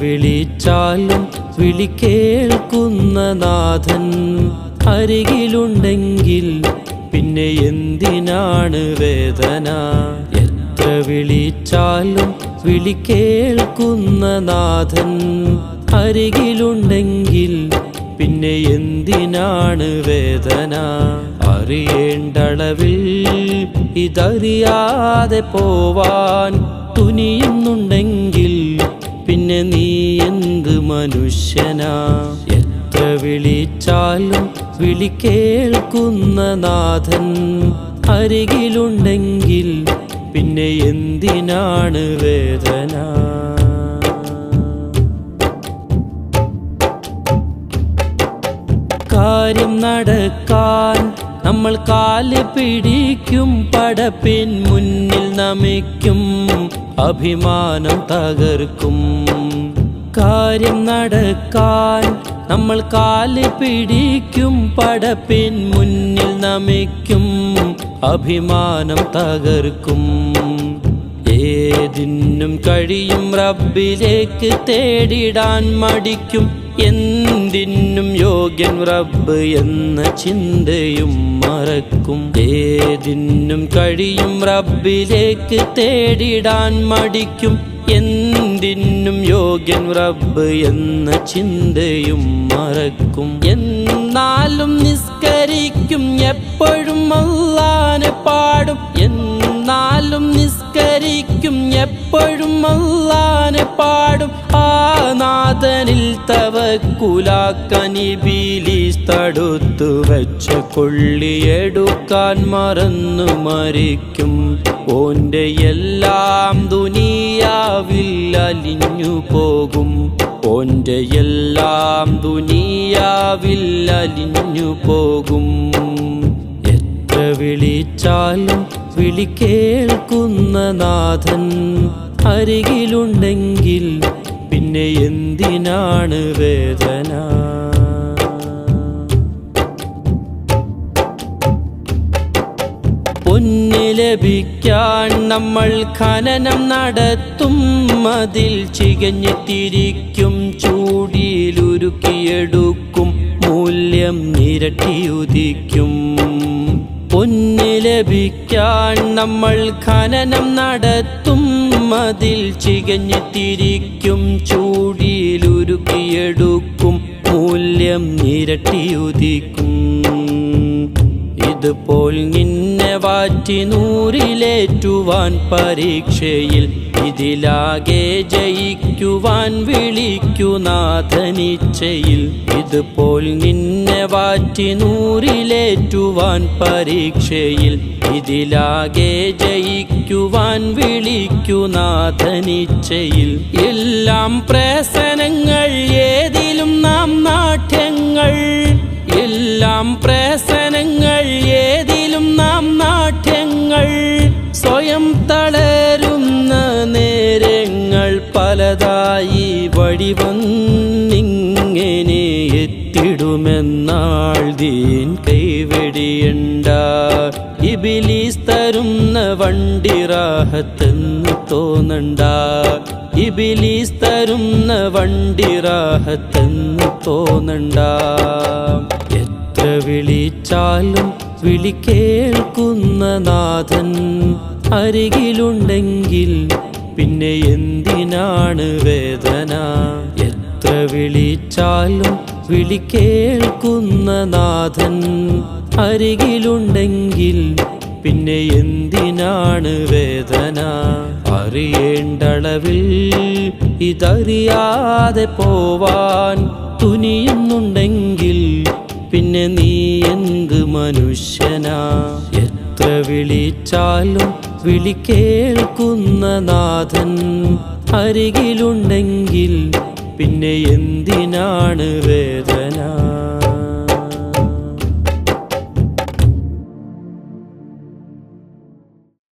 വിളിച്ചാലും വിളി കേൾക്കുന്ന നാഥൻ അരികിലുണ്ടെങ്കിൽ പിന്നെ എന്തിനാണ് വേദന? എത്ര വിളിച്ചാലും വിളി കേൾക്കുന്ന നാഥൻ അരികിലുണ്ടെങ്കിൽ പിന്നെ എന്തിനാണ് വേദന? അറിയേണ്ടളവിൽ ഇതറിയാതെ പോവാൻ തുനിയുന്നുണ്ടെങ്കിൽ പിന്നെ നീ എന്ത് മനുഷ്യനാ? എത്ര വിളിച്ചാലും വിളി കേൾക്കുന്ന നാഥൻ അരികിലുണ്ടെങ്കിൽ പിന്നെ എന്തിനാണ് വേദന? കാര്യം നടക്കാൻ നമ്മൾ കാൽ പിടിക്കും പടപ്പിൻ മുന്നിൽ നമിക്കും. അഭിമാനം തകർക്കും. കാര്യം നടക്കാൻ നമ്മൾ കാൽ പിടിക്കും പടപ്പിൻ മുന്നിൽ നമിക്കും. അഭിമാനം തകർക്കും. ഏതിനും കഴിയും റബ്ബിലേക്ക് തേടിടാൻ മടിക്കും. എന്തിനും യോഗ്യൻ റബ്ബ് എന്ന ചിന്തയും മറക്കും. ഏതിനും കഴിയും റബ്ബിലേക്ക് തേടിടാൻ മടിക്കും. എന്തിനും യോഗ്യൻ റബ്ബ് എന്ന ചിന്തയും മറക്കും. എന്നാലും നിസ്കരിക്കും എപ്പോഴും അള്ളാനെ പാടും. എന്നാലും നിസ്കരിക്കും എപ്പോഴും അള്ളാനെ പാടും. നാഥനിൽ തവക്കുലാക്കനി ബീലീസ് തടുത്തു വെച്ച കൊള്ളിയെടുക്കാൻ മറന്നു മരിക്കും. ഓന്റെ എല്ലാം ദുനിയാവിൽ അലിഞ്ഞു പോകും. ഓന്റെ എല്ലാം ദുനിയാവിൽ അലിഞ്ഞു പോകും. എത്ര വിളിച്ചാലും വിളി കേൾക്കുന്ന നാഥൻ അരികിലുണ്ടെങ്കിൽ പിന്നെ എന്തിനാണ് വേദന? പൊന്ന് ലഭിക്കാൻ നമ്മൾ ഖനനം നടത്തും. മതിൽ ചികഞ്ഞിത്തിരിക്കും ചൂടിയിലുരുക്കിയെടുക്കും. മൂല്യം നിരട്ടിയുദിക്കും. പൊന്ന് ലഭിക്കാൻ നമ്മൾ ഖനനം നടത്തും. അതിൽ ചികഞ്ഞു തിരിക്കും ചൂടിയിലുരുക്കിയെടുക്കും മൂല്യം നിരട്ടിയുദിക്കും. ഇതുപോൽ നിന്നെ വാറ്റി നൂറിലേറ്റുവാൻ പരീക്ഷയിൽ ഇതിലാകെ ജയിക്കുവാൻ വിളിക്കുനാഥനിച്ചയിൽ ഇതുപോൽ നിന്നെ വാറ്റി നൂറിലേറ്റുവാൻ പരീക്ഷയിൽ. ഇതിലാകെ ജയിക്കുവാൻ വിളിക്കുനാഥനിച്ചയിൽ എല്ലാം പ്രസനങ്ങൾ ഏതിലും നാം നാട്യങ്ങൾ എല്ലാം പ്രസനങ്ങൾ ഏതിലും വഴിവന്നിങ്ങനെ എത്തിടുമെന്നാൾ ദീൻ കൈവെടിയണ്ട. ഇബിലീസ് തരുന്ന വണ്ടിറാഹത്തെന്ന് തോന്നണ്ട. ഇബിലീസ് തരുന്ന വണ്ടിറാഹത്തെന്ന് തോന്നണ്ട. എത്ര വിളിച്ചാലും വിളി കേൾക്കുന്ന നാഥൻ അരികിലുണ്ടെങ്കിൽ പിന്നെ എന്തിനാണ് വേദന? എത്ര വിളിച്ചാലും വിളി കേൾക്കുന്ന നാഥൻ അരികിലുണ്ടെങ്കിൽ പിന്നെ എന്തിനാണ് വേദന? അറിയേണ്ടളവിൽ ഇതറിയാതെ പോവാൻ തുനിയുന്നുണ്ടെങ്കിൽ പിന്നെ നീ എന്ത് മനുഷ്യനാ? എത്ര വിളിച്ചാലും വിളി കേൾക്കുന്ന നാഥൻ അരികിലുണ്ടെങ്കിൽ പിന്നെ എന്തിനാണ് വേദന?